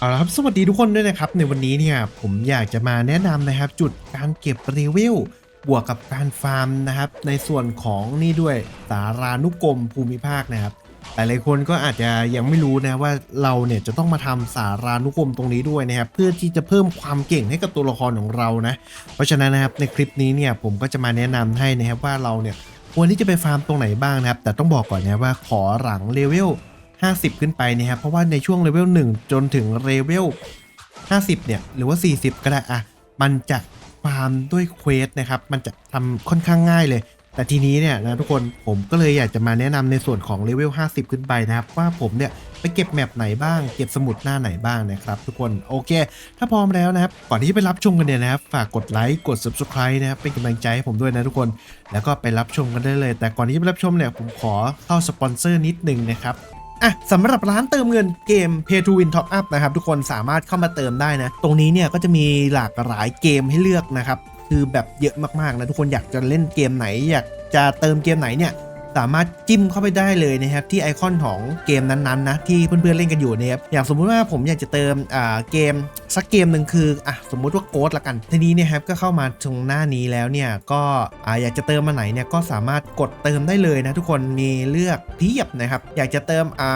เอาละครับสวัสดีทุกคนด้วยนะครับ ในวันนี้เนี่ยผมอยากจะมาแนะนำนะครับ จุดการเก็บรีวิวบวกกับการฟาร์มนะครับ ในส่วนของนี่ด้วยสารานุกรมภูมิภาคนะครับหลายๆคนก็อาจจะยังไม่รู้นะว่าเราเนี่ยจะต้องมาทำสารานุกรมตรงนี้ด้วยนะครับ เพื่อที่จะเพิ่มความเก่งให้กับตัวละครของเรานะ เพราะฉะนั้นนะครับในคลิปนี้เนี่ยผมก็จะมาแนะนำให้นะครับว่าเราเนี่ยควรที่จะไปฟาร์มตรงไหนบ้างนะครับ แต่ต้องบอกก่อนนะว่าขอหลังเลเวล 50 ขึ้นไปนะครับ เพราะว่าในช่วงเลเวล1 จนถึงเลเวล50 เนี่ย หรือว่า 40 ก็ได้อะมันจะฟาร์มด้วยเควสนะครับ มันจะทำค่อนข้างง่ายเลย แต่ทีนี้เนี่ยนะทุกคนผมก็เลยอยากจะมาแนะนำในส่วนของเลเวล50 ขึ้นไปนะครับ ว่าผมเนี่ยไปเก็บแมปไหนบ้าง เก็บสมุดหน้าไหนบ้างนะครับทุกคนโอเค ถ้าพร้อมแล้วนะครับ ก่อนที่ไปรับชมกันเนี่ยนะครับ ฝากกดไลค์กด subscribe นะครับเป็นกำลังใจให้ผมด้วยนะทุกคน แล้วก็ไปรับชมกันได้เลย แต่ก่อนที่จะไปรับชมเนี่ยผมขอเข้าสปอนเซอร์นิดนึงนะครับ อะสำหรับร้านเติมเงินเกม Pay to Win Top Up นะครับ ทุกคนสามารถเข้ามาเติมได้นะ ตรงนี้เนี่ยก็จะมีหลากหลายเกมให้เลือกนะครับ คือแบบเยอะมากๆนะทุกคนอยากจะเล่นเกมไหนอยากจะเติมเกมไหนเนี่ย สามารถจิ้มเข้าไปได้เลยนะครับที่ไอคอนของเกมนั้นๆนะที่เพื่อนๆเล่นกันอยู่นะครับอย่างสมมุติว่าผมอยากจะเติมอ่าเกมสักเกมหนึ่งคืออะสมมุติว่าโกดละกันทีนี้เนี่ยครับก็เข้ามาตรงหน้านี้แล้วเนี่ยก็อ่าอยากจะเติมมาไหนเนี่ยก็สามารถกดเติมได้เลยนะทุกคนมีเลือกเพียบนะครับอยากจะเติมอ่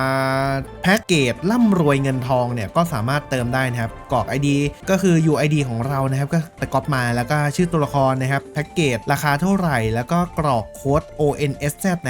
าแพ็กเกจร่ำรวยเงินทองเนี่ยก็สามารถเติมได้นะครับกรอก ID ก็คือ UID ของเรานะครับก็ไปก๊อปมาแล้วก็ชื่อตัวละครนะครับแพ็กเกจราคาเท่าไหร่ แล้วก็กรอกโค้ด ONSZ นะ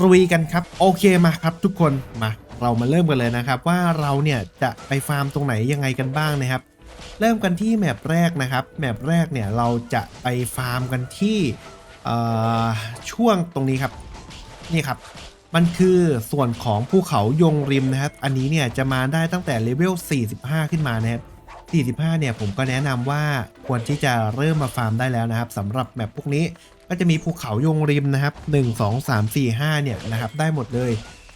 รุยกันครับ โอเคมาครับทุกคนมาเรามาเริ่มกันเลยนะครับ ว่าเราเนี่ยจะไปฟาร์มตรงไหนยังไงกันบ้างนะครับ เริ่มกันที่แมปแรกนะครับแมปแรกเนี่ยเราจะไปฟาร์มกันที่ช่วงตรงนี้ครับนี่ครับมันคือส่วนของภูเขายงริมนะครับ อันนี้เนี่ยจะมาได้ตั้งแต่เลเวล 45 ขึ้นมานะครับ 45 เนี่ยผมก็แนะนำว่าควรที่จะเริ่มมาฟาร์มได้แล้วนะครับสำหรับแมปพวกนี้ ก็จะมีภูเขายงริมนะครับ 1 2 3 4 5 เนี่ยนะครับ ได้หมดเลย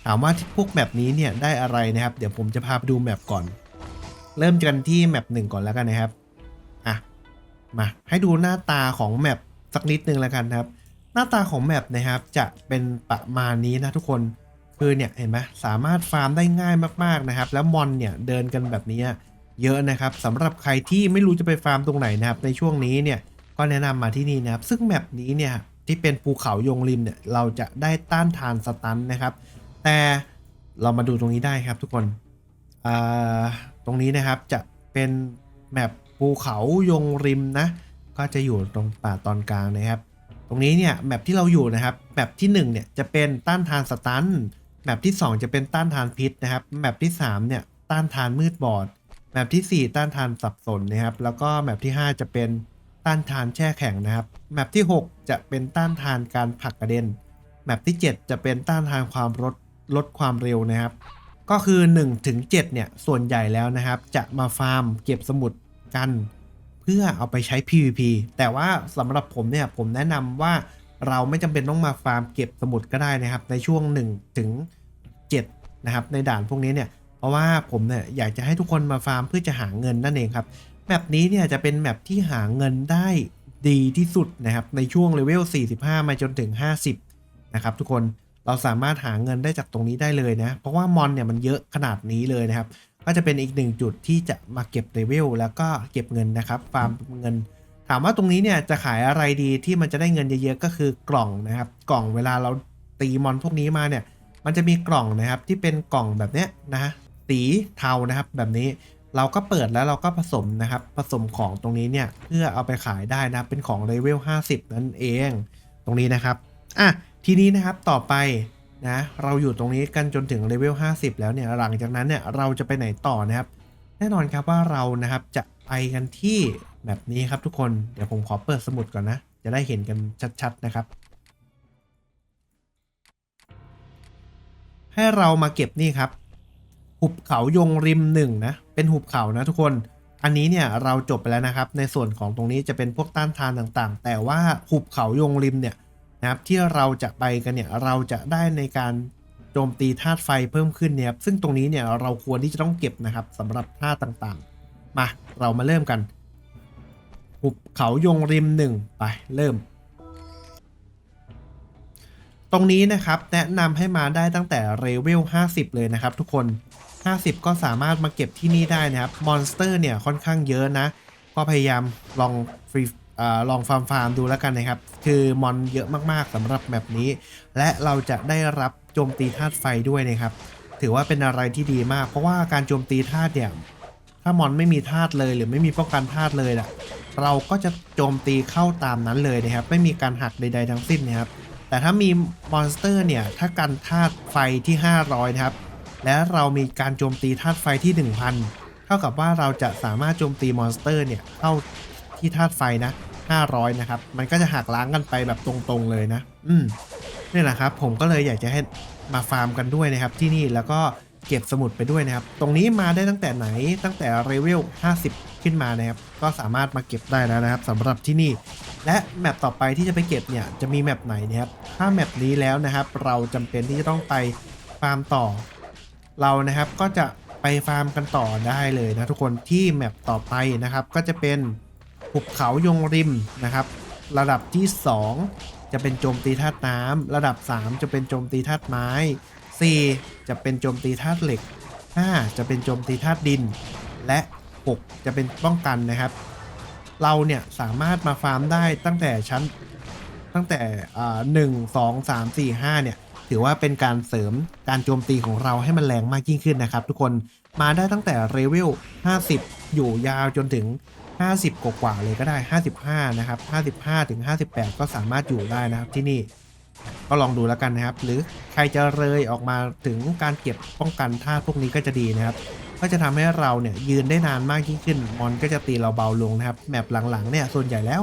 ถามว่าพวกแมปนี้เนี่ยได้อะไรนะครับ เดี๋ยวผมจะพาไปดูแมปก่อน เริ่มกันที่แมปหนึ่งก่อนแล้วกันนะครับ อะ มาให้ดูหน้าตาของแมปสักนิดนึงแล้วกันครับ หน้าตาของแมปนะครับจะเป็นประมาณนี้นะทุกคน คือเนี่ยเห็นไหมสามารถฟาร์มได้ง่ายมากๆนะครับ แล้วมอนเนี่ยเดินกันแบบนี้เยอะนะครับสำหรับใครที่ไม่รู้จะไปฟาร์มตรงไหนนะครับในช่วงนี้เนี่ย ก็แนะนำมาที่นี่นะครับ ซึ่งแมปนี้เนี่ยที่เป็นภูเขายงริมเนี่ยเราจะได้ต้านทานสตันนะครับ แต่เรามาดูตรงนี้ได้ครับทุกคนตรงนี้นะครับจะเป็นแมปภูเขายงริมนะก็จะอยู่ตรงป่าตอนกลางนะครับ ตรงนี้เนี่ยแมปที่เราอยู่นะครับแมปที่1เนี่ยจะเป็นต้านทานสตันแมปที่ 2 จะเป็นต้านทานพิษนะครับแมปที่3เนี่ยต้านทานมืดบอดแมปที่ 4 ต้านทานสับสนนะครับ แล้วก็แมปที่ 5 จะเป็น ต้านทานแช่แข็งนะครับแมปที่ 6 จะเป็นต้านทานการผลักกระเด็นแมปที่ 7 จะเป็นต้านทานความลดลดความเร็วนะครับ ก็คือ1ถึง7เนี่ยส่วนใหญ่แล้วนะครับ จะมาฟาร์มเก็บสมุดกัน เพื่อเอาไปใช้ PVP แต่ว่าสำหรับผมเนี่ยผมแนะนำว่าเราไม่จำเป็นต้องมาฟาร์มเก็บสมุดก็ได้นะครับ ในช่วง1ถึง7นะครับในด่านพวกนี้เนี่ยเพราะว่าผมเนี่ยอยากจะให้ทุกคนมาฟาร์มเพื่อจะหาเงินนั่นเองครับ แมปนี้เนี่ยจะเป็นแมปที่หาเงินได้ดีที่สุดนะครับ ในช่วงเลเวล 45 มาจนถึง 50 นะครับทุกคนเราสามารถหาเงินได้จากตรงนี้ได้เลยนะ เพราะว่ามอนเนี่ยมันเยอะขนาดนี้เลยนะครับ ก็จะเป็นอีกหนึ่งจุดที่จะมาเก็บเลเวลแล้วก็เก็บเงินนะครับ ฟาร์มเงิน ถามว่าตรงนี้เนี่ยจะขายอะไรดีที่มันจะได้เงินเยอะๆก็คือกล่องนะครับ กล่องเวลาเราตีมอนพวกนี้มาเนี่ย มันจะมีกล่องนะครับที่เป็นกล่องแบบเนี้ยนะสีเทานะครับแบบนี้ เราก็เปิดแล้วเราก็ผสมนะครับ ผสมของตรงนี้เนี่ย เพื่อเอาไปขายได้นะเป็นของเลเวล50 นั่นเอง ตรงนี้นะครับอะทีนี้นะครับต่อไปนะเราอยู่ตรงนี้กันจนถึงเลเวล50 แล้วเนี่ยหลังจากนั้นเนี่ยเราจะไปไหนต่อนะครับ แน่นอนครับว่าเรานะครับจะไปกันที่แบบนี้ครับทุกคนเดี๋ยวผมขอเปิดสมุดก่อนนะ จะได้เห็นกันชัดๆนะครับ ให้เรามาเก็บนี่ครับ หุบเขายงริมหนึ่งนะ เป็นหุบเขานะทุกคน อันนี้เนี่ยเราจบไปแล้วนะครับ ในส่วนของตรงนี้จะเป็นพวกต้านทานต่างๆ แต่ว่าหุบเขายงริมเนี่ยนะครับที่เราจะไปกันเนี่ยเราจะได้ในการโจมตีธาตุไฟเพิ่มขึ้นเนี่ยครับซึ่งตรงนี้เนี่ยเราควรที่จะต้องเก็บนะครับสำหรับธาตุต่างๆ มาเรามาเริ่มกัน หุบเขายงริมหนึ่งไปเริ่มตรงนี้นะครับแนะนำให้มาได้ตั้งแต่เลเวล 50 เลยนะครับทุกคน 50 ก็สามารถมาเก็บที่นี่ได้นะครับ มอนสเตอร์เนี่ยค่อนข้างเยอะนะ ก็พยายามลองฟรีอาลองฟาร์มฟาร์มดูแล้วกันนะครับ คือมอนเยอะมากๆสำหรับแบบนี้ และเราจะได้รับโจมตีธาตุไฟด้วยนะครับ ถือว่าเป็นอะไรที่ดีมาก เพราะว่าการโจมตีธาตุเนี่ย ถ้ามอนไม่มีธาตุเลย หรือไม่มีป้องกันธาตุเลยล่ะ เราก็จะโจมตีเข้าตามนั้นเลยนะครับ ไม่มีการหักใด ๆ ทั้งสิ้นนะครับ แต่ถ้ามีมอนสเตอร์เนี่ย ถ้ากันธาตุไฟที่ 500 นะครับ และเรามีการโจมตีธาตุไฟที่ 1,000 เท่ากับว่าเราจะสามารถโจมตีมอนสเตอร์เนี่ยเข้าที่ธาตุไฟนะ 500 นะครับ มันก็จะหักล้างกันไปแบบตรงๆเลยนะ อืมนี่แหละครับ ผมก็เลยอยากจะให้มาฟาร์มกันด้วยนะครับที่นี่แล้วก็เก็บสมุดไปด้วยนะครับ ตรงนี้มาได้ตั้งแต่ไหนตั้งแต่เลเวล 50 ขึ้นมานะครับ ก็สามารถมาเก็บได้แล้วนะครับสำหรับที่นี่ และแมปต่อไปที่จะไปเก็บเนี่ยจะมีแมปไหนนะครับ ถ้าแมปนี้แล้วนะครับ เราจำเป็นที่จะต้องไปฟาร์มต่อ เรานะครับก็จะไปฟาร์มกันต่อได้เลยนะทุกคนที่แมปต่อไปนะครับ ก็จะเป็นหุบเขายงริมนะครับ ระดับที่ 2 จะเป็นโจมตีธาตุน้ำระดับ 3 จะเป็นโจมตีธาตุไม้ 4 จะเป็นโจมตีธาตุเหล็ก 5 จะเป็นโจมตีธาตุดิน และ 6 จะเป็นป้องกันนะครับ เราเนี่ยสามารถมาฟาร์มได้ตั้งแต่ชั้นตั้งแต่อ่าหนึ่งสองสามสี่ห้าเนี่ย ถือว่าเป็นการเสริมการโจมตีของเราให้มันแรงมากยิ่งขึ้นนะครับ ทุกคนมาได้ตั้งแต่เลเวล 50 อยู่ยาวจนถึง 50 กว่าๆเลยก็ได้ 55 นะครับ 55 ถึง 58 ก็สามารถอยู่ได้นะครับที่นี่ก็ลองดูแล้วกันนะครับ หรือใครจะเลยออกมาถึงการเก็บป้องกันท่าพวกนี้ก็จะดีนะครับ ก็จะทำให้เราเนี่ยยืนได้นานมากยิ่งขึ้น มอนก็จะตีเราเบาลงนะครับ แมปหลังๆเนี่ยส่วนใหญ่แล้ว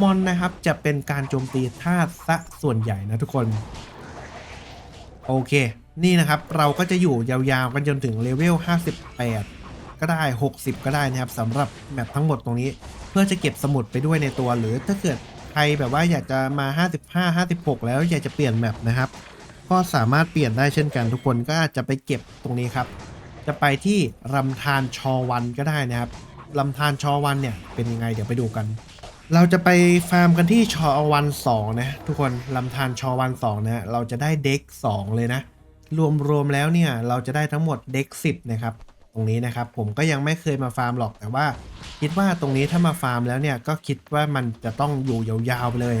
มอนนะครับจะเป็นการโจมตีธาตุซะส่วนใหญ่นะทุกคน โอเค นี่นะครับเราก็จะอยู่ยาวๆกันจนถึงเลเวล 58 ก็ได้ 60 ก็ได้นะครับสำหรับแมปทั้งหมดตรงนี้ เพื่อจะเก็บสมุดไปด้วยในตัว หรือถ้าเกิดใครแบบว่าอยากจะมา 55 56 แล้วอยากจะเปลี่ยนแมปนะครับ ก็สามารถเปลี่ยนได้เช่นกันทุกคนก็อาจจะไปเก็บตรงนี้ครับ จะไปที่ลำธารชอวันก็ได้นะครับลำธารชอวันเนี่ยเป็นยังไงเดี๋ยวไปดูกัน เราจะไปฟาร์มกันที่ชอวันสองนะ ทุกคนลำธารชอวันสองนะเราจะได้เด็กสองเลยนะ รวมๆแล้วเนี่ยเราจะได้ทั้งหมดเด็กสิบนะครับ ตรงนี้นะครับ ผมก็ยังไม่เคยมาฟาร์มหรอกแต่ว่า คิดว่าตรงนี้ถ้ามาฟาร์มแล้วเนี่ยก็คิดว่ามันจะต้องอยู่ยาวๆไปเลย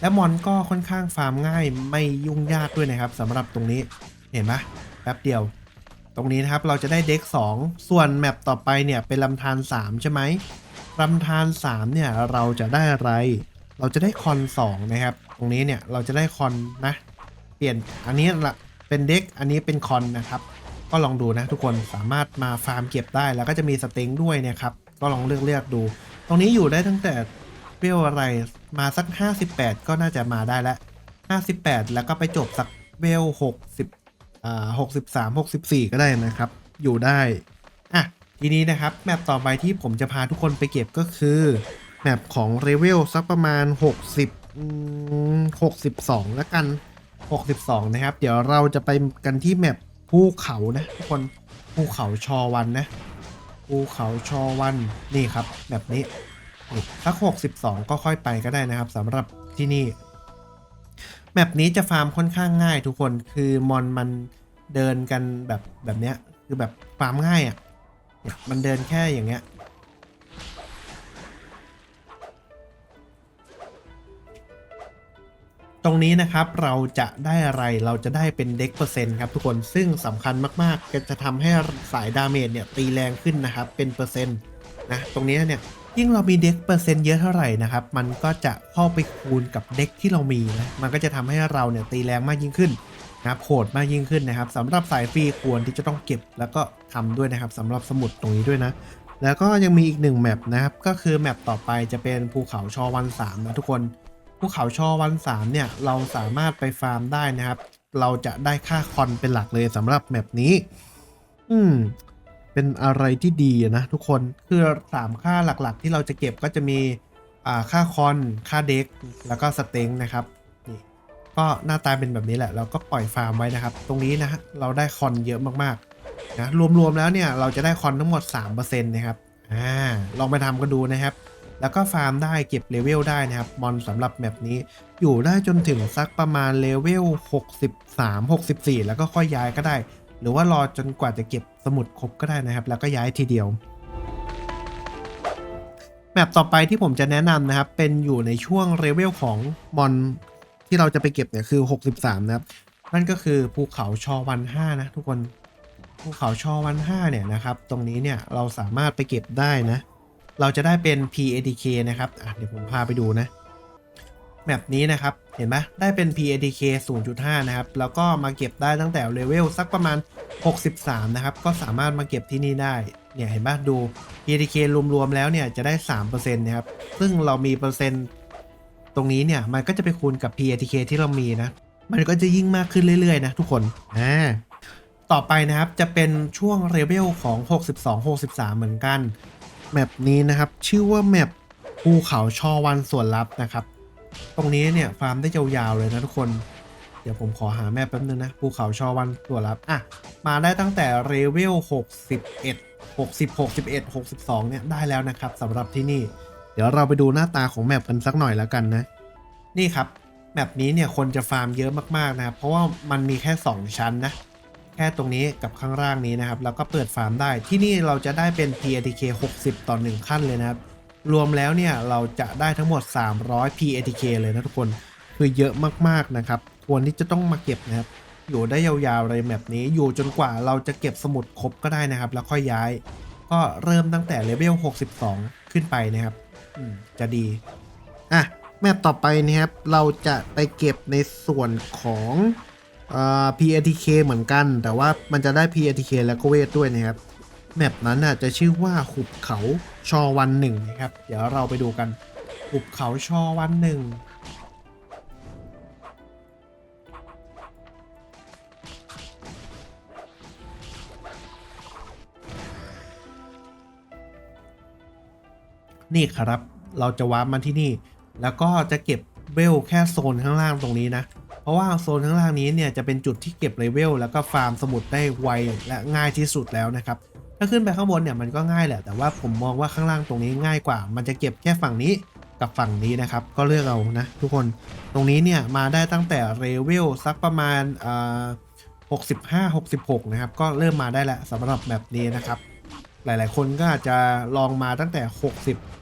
และมอนก็ค่อนข้างฟาร์มง่ายไม่ยุ่งยากด้วยนะครับสำหรับตรงนี้เห็นปะแป๊บเดียว ตรงนี้นะครับเราจะได้เด็ก2ส่วนแมปต่อไปเนี่ยเป็นลำธาร3ใช่ไหม ลำธาร3เนี่ยเราจะได้อะไร เราจะได้คอน2นะครับ ตรงนี้เนี่ยเราจะได้คอนนะ เปลี่ยนอันนี้ละเป็นเด็กอันนี้เป็นคอนนะครับ ก็ลองดูนะทุกคนสามารถมาฟาร์มเก็บได้แล้วก็จะมีสเต็งด้วยเนะครับ ก็ลองเลือกเลือกดู ตรงนี้อยู่ได้ตั้งแต่เวลอะไรมาสัก 58 ก็น่าจะมาได้แล้ว58 แล้วก็ไปจบสักเวล60อ่า63 64 ก็ได้นะครับ อยู่ได้อะ ทีนี้นะครับแมปต่อไปที่ผมจะพาทุกคนไปเก็บก็คือแมปของเลเวลสักประมาณ 60 62แล้วกัน 62 นะครับ เดี๋ยวเราจะไปกันที่แมปภูเขานะทุกคนภูเขาชอวันนะภูเขาชอวันนี่ครับแบบนี้นี่สัก 62 ก็ค่อยไปก็ได้นะครับสำหรับที่นี่แมปนี้จะฟาร์มค่อนข้างง่ายทุกคนคือมอนมันเดินกันแบบแบบเนี้ยคือแบบฟาร์มง่ายอะ่ะ มันเดินแค่อย่างเงี้ย ตรงนี้นะครับเราจะได้อะไรเราจะได้เป็นเด็กเปอร์เซ็นต์ครับทุกคนซึ่งสำคัญมากๆก็จะทำให้สายดาเมจเนี่ยตีแรงขึ้นนะครับ เป็นเปอร์เซ็นต์นะตรงนี้เนี่ยยิ่งเรามีเด็กเปอร์เซ็นต์เยอะเท่าไหร่นะครับ มันก็จะเข้าไปคูณกับเด็กที่เรามีนะมันก็จะทำให้เราเนี่ยตีแรงมากยิ่งขึ้น นะครับโหดมากยิ่งขึ้นนะครับสำหรับสายฟรีควรที่จะต้องเก็บแล้วก็ทำด้วยนะครับสำหรับสมุดตรงนี้ด้วยนะ แล้วก็ยังมีอีกหนึ่งแมปนะครับก็คือแมปต่อไปจะเป็นภูเขาชอวันสามนะทุกคนภูเขาชอวันสามเนี่ยเราสามารถไปฟาร์มได้นะครับ เราจะได้ค่าคอนเป็นหลักเลยสำหรับแมปนี้ อืมเป็นอะไรที่ดีนะทุกคนคือสามค่าหลักๆ ที่เราจะเก็บก็จะมีอ่าค่าคอนค่าเด็กแล้วก็สเต็งนะครับ ก็หน้าตาเป็นแบบนี้แหละ เราก็ปล่อยฟาร์มไว้นะครับ ตรงนี้นะฮะเราได้คอนเยอะมากๆนะรวมๆแล้วเนี่ยเราจะได้คอนทั้งหมด 3%นะครับอ่าลองไปทำกันดูนะครับ แล้วก็ฟาร์มได้เก็บเลเวลได้นะครับมอนสำหรับแมปนี้ อยู่ได้จนถึงสักประมาณเลเวล63 64 แล้วก็ค่อยย้ายก็ได้ หรือว่ารอจนกว่าจะเก็บสมุดครบก็ได้นะครับ แล้วก็ย้ายทีเดียวแมปต่อไปที่ผมจะแนะนำนะครับ เป็นอยู่ในช่วงเลเวลของมอน ที่เราจะไปเก็บเนี่ยคือ 63 นะครับ นั่นก็คือภูเขาชอวัน5นะทุกคนภูเขาชอวัน5เนี่ยนะครับ ตรงนี้เนี่ยเราสามารถไปเก็บได้นะ เราจะได้เป็น PADK นะครับอะเดี๋ยวผมพาไปดูนะแมปนี้นะครับ เห็นไหมได้เป็น PADK 0.5 นะครับ แล้วก็มาเก็บได้ตั้งแต่เลเวลสักประมาณ 63 นะครับ ก็สามารถมาเก็บที่นี่ได้ เนี่ยเห็นไหมดู PADK รวมๆแล้วเนี่ยจะได้ 3%นะครับ ซึ่งเรามีเปอร์เซ็นต์ ตรงนี้เนี่ยมันก็จะไปคูณกับ PADK ที่เรามีนะ มันก็จะยิ่งมากขึ้นเรื่อยๆนะทุกคนอ่าต่อไปนะครับจะเป็นช่วงเลเวลของ 62-63 เหมือนกันแมปนี้นะครับชื่อว่าแมปภูเขาชอวันส่วนลับนะครับ ตรงนี้เนี่ยฟาร์มได้ยาวๆเลยนะทุกคน เดี๋ยวผมขอหาแมปแป๊บนึงนะภูเขาชอวันส่วนลับอะมาได้ตั้งแต่เลเวล61 60 61 62 เนี่ยได้แล้วนะครับสำหรับที่นี่ เดี๋ยวเราไปดูหน้าตาของแมปกันสักหน่อยแล้วกันนะ นี่ครับแมปนี้เนี่ยคนจะฟาร์มเยอะมากๆนะครับเพราะว่ามันมีแค่ 2 ชั้นนะ แค่ตรงนี้กับข้างล่างนี้นะครับแล้วก็เปิดฟาร์มได้ที่นี่เราจะได้เป็น PATK 60 ต่อ 1 ขั้นเลยนะครับ รวมแล้วเนี่ยเราจะได้ทั้งหมด 300 PATK เลยนะทุกคนคือเยอะมากๆนะครับควรที่จะต้องมาเก็บนะครับอยู่ได้ยาวๆเลยแมปนี้อยู่จนกว่าเราจะเก็บสมุดครบก็ได้นะครับ แล้วค่อยย้าย ก็เริ่มตั้งแต่เลเวล62 ขึ้นไปนะครับ จะดี อะ แมปต่อไปนะครับ เราจะไปเก็บในส่วนของอ่อ PATK เหมือนกัน แต่ว่ามันจะได้ PATK แล้วก็เวทด้วยนะครับ แมปนั้นน่ะจะชื่อว่าหุบเขาชอวันหนึ่งนะครับ เดี๋ยวเราไปดูกัน หุบเขาชอวันหนึ่ง นี่ครับ เราจะวาร์ปมาที่นี่ แล้วก็จะเก็บเวลแค่โซนข้างล่างตรงนี้นะ เพราะว่าโซนข้างล่างนี้เนี่ยจะเป็นจุดที่เก็บเลเวลแล้วก็ฟาร์มสมุดได้ไวและง่ายที่สุดแล้วนะครับ ถ้าขึ้นไปข้างบนเนี่ยมันก็ง่ายแหละ แต่ว่าผมมองว่าข้างล่างตรงนี้ง่ายกว่า มันจะเก็บแค่ฝั่งนี้กับฝั่งนี้นะครับ ก็เลือกเอานะทุกคน ตรงนี้เนี่ยมาได้ตั้งแต่เลเวลสักประมาณอ่า65 66 นะครับ ก็เริ่มมาได้แล้วสำหรับแบบนี้นะครับ หลายๆ คนก็อาจจะลองมาตั้งแต่ 60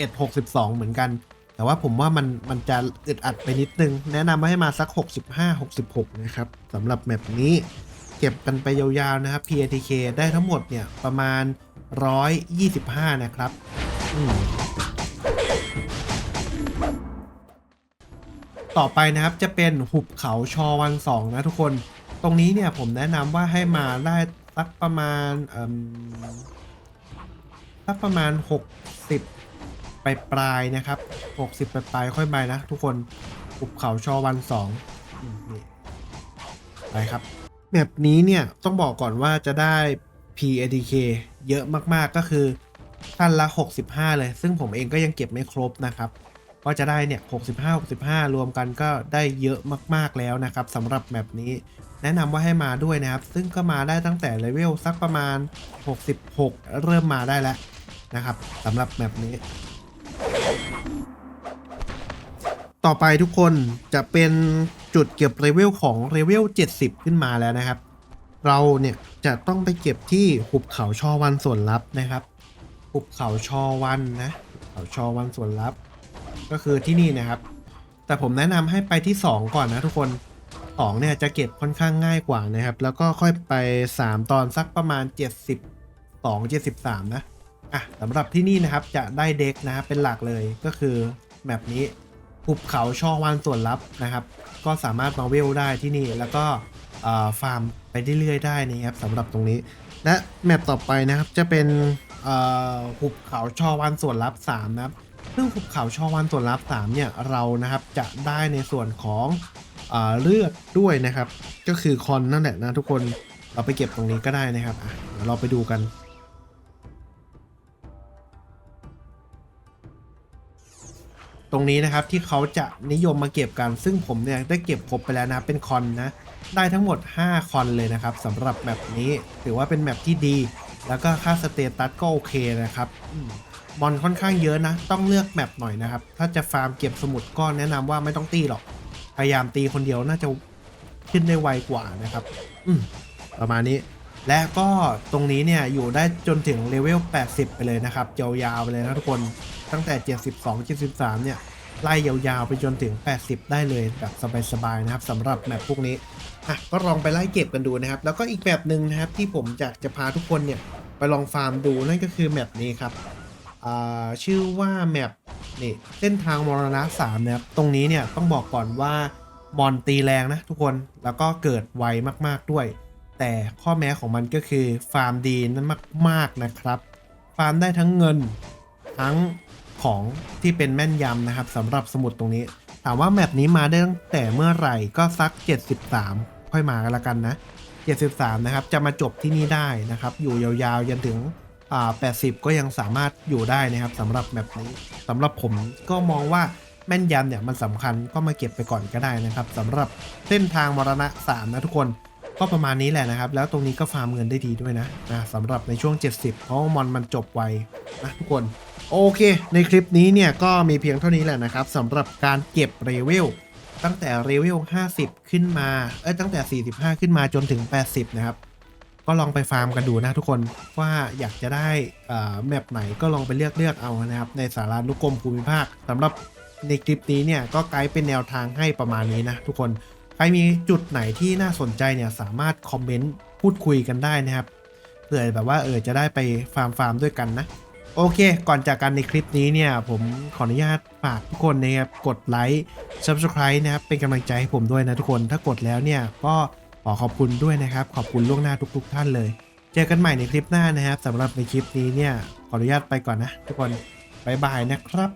1 62 เหมือนกัน แต่ว่าผมว่ามันมันจะอึดอัดไปนิดนึง แนะนำว่าให้มาสัก 65 66 นะครับสำหรับแมปนี้เก็บกันไปยาวๆนะครับ PATK ได้ทั้งหมดเนี่ยประมาณ 125 นะครับต่อไปนะครับจะเป็นหุบเขาชอวันสองนะทุกคน ตรงนี้เนี่ยผมแนะนำว่าให้มาได้สักประมาณสักประมาณ 60 ไปปลายนะครับ60ไปปลายค่อยไปนะทุกคนหุบเขาชอวันสองไปครับแมปนี้เนี่ยต้องบอกก่อนว่าจะได้ PADK เยอะมากๆก็คือขั้นละ 65 เลย ซึ่งผมเองก็ยังเก็บไม่ครบนะครับก็จะได้เนี่ย65 65 รวมกันก็ได้เยอะมากๆแล้วนะครับสำหรับแมปนี้แนะนำว่าให้มาด้วยนะครับ ซึ่งก็มาได้ตั้งแต่เลเวลสักประมาณ 66 เริ่มมาได้แล้วนะครับสำหรับแมปนี้ ต่อไปทุกคนจะเป็นจุดเก็บเลเวลของเลเวล 70 ขึ้นมาแล้วนะครับ เราเนี่ยจะต้องไปเก็บที่หุบเขาชอวันส่วนลับนะครับ หุบเขาชอวันนะหุบเขาชอวันส่วนลับ ก็คือที่นี่นะครับ แต่ผมแนะนำให้ไปที่ 2 ก่อนนะทุกคน2เนี่ยจะเก็บค่อนข้างง่ายกว่านะครับ แล้วก็ค่อยไป 3 ตอนสักประมาณ 72 73 นะอะสำหรับที่นี่นะครับจะได้เด็กนะครับเป็นหลักเลยก็คือแมปนี้ หุบเขาช่อวานส่วนลับนะครับ ก็สามารถมาเวลได้ที่นี่แล้วก็ฟาร์มไปเรื่อยๆได้นะครับสำหรับตรงนี้ และแมปต่อไปนะครับจะเป็นหุบเขาช่อวันส่วนลับ3นะครับซึ่งหุบเขาช่อวันส่วนลับ3เนี่ยเรานะครับจะได้ในส่วนของเอเลือดด้วยนะครับ ก็คือคอนนั่นแหละนะทุกคนเราไปเก็บตรงนี้ก็ได้นะครับเดี๋ยวเราไปดูกัน ตรงนี้นะครับที่เขาจะนิยมมาเก็บกัน ซึ่งผมเนี่ยได้เก็บครบไปแล้วนะเป็นคอนนะ ได้ทั้งหมด 5 คอนเลยนะครับสำหรับแมปนี้ถือว่าเป็นแมปที่ดี แล้วก็ค่าสเตตัสก็โอเคนะครับมอนค่อนข้างเยอะนะ ต้องเลือกแมปหน่อยนะครับ ถ้าจะฟาร์มเก็บสมุดก็แนะนำว่าไม่ต้องตีหรอก พยายามตีคนเดียวน่าจะขึ้นได้ไวกว่านะครับ อืมประมาณนี้ และก็ตรงนี้เนี่ยอยู่ได้จนถึงเลเวล 80 ไปเลยนะครับยาวๆไปเลยนะทุกคน ตั้งแต่ 72 73 เนี่ย ไล่ยาวๆ ไปจนถึง 80 ได้เลยแบบสบายๆ นะครับสำหรับแมปพวกนี้อะก็ลองไปไล่เก็บกันดูนะครับ แล้วก็อีกแบบหนึ่งนะครับที่ผมอยากจะพาทุกคนเนี่ยไปลองฟาร์มดูนั่นก็คือแมปนี้ครับอ่าชื่อว่าแมปนี่เส้นทางมรณะ3นะครับตรงนี้เนี่ยต้องบอกก่อนว่ามอนตีแรงนะทุกคนแล้วก็เกิดไวมากๆด้วย แต่ข้อแม้ของมันก็คือฟาร์มดีนั้นมาก ๆนะครับ ฟาร์มได้ทั้งเงิน ทั้ง ของที่เป็นแม่นยำนะครับสำหรับสมุดตรงนี้ ถามว่าแมปนี้มาได้ตั้งแต่เมื่อไหร่ก็สัก 73 ค่อยมากันละกันนะ 73 นะครับ จะมาจบที่นี่ได้นะครับ อยู่ยาวๆยันถึงอ่า80 ก็ยังสามารถอยู่ได้นะครับสำหรับแมปนี้สำหรับผมก็มองว่าแม่นยำเนี่ยมันสำคัญก็มาเก็บไปก่อนก็ได้นะครับสำหรับเส้นทางมรณะ 3 นะทุกคนก็ประมาณนี้แหละนะครับ แล้วตรงนี้ก็ฟาร์มเงินได้ดีด้วยนะนะสำหรับในช่วง 70 เพราะมอนมันจบไวนะทุกคน โอเค ในคลิปนี้เนี่ยก็มีเพียงเท่านี้แหละนะครับสำหรับการเก็บเรเวลตั้งแต่เรเวล 50 ขึ้นมา เอ้ย ตั้งแต่ 45 ขึ้นมาจนถึง 80 นะครับ ก็ลองไปฟาร์มกันดูนะทุกคนว่าอยากจะได้เอ่อแมปไหนก็ลองไปเลือกเลือกเอานะครับ ในสารานุกรมภูมิภาคสำหรับในคลิปนี้เนี่ยก็ไกด์เป็นแนวทางให้ประมาณนี้นะทุกคน ใครมีจุดไหนที่น่าสนใจเนี่ยสามารถคอมเมนต์พูดคุยกันได้นะครับ เผื่อแบบว่าเออจะได้ไปฟาร์มฟาร์มด้วยกันนะ โอเค ก่อนจากกันในคลิปนี้เนี่ย ผมขออนุญาตฝากทุกคนนะครับ กดไลค์ Subscribe นะครับ เป็นกำลังใจให้ผมด้วยนะทุกคน ถ้ากดแล้วเนี่ย ก็ขอขอบคุณด้วยนะครับ ขอบคุณล่วงหน้าทุก ๆ ท่านเลย เจอกันใหม่ในคลิปหน้านะครับสำหรับในคลิปนี้เนี่ย ขออนุญาตไปก่อนนะ ทุกคน บ๊ายบายนะครับ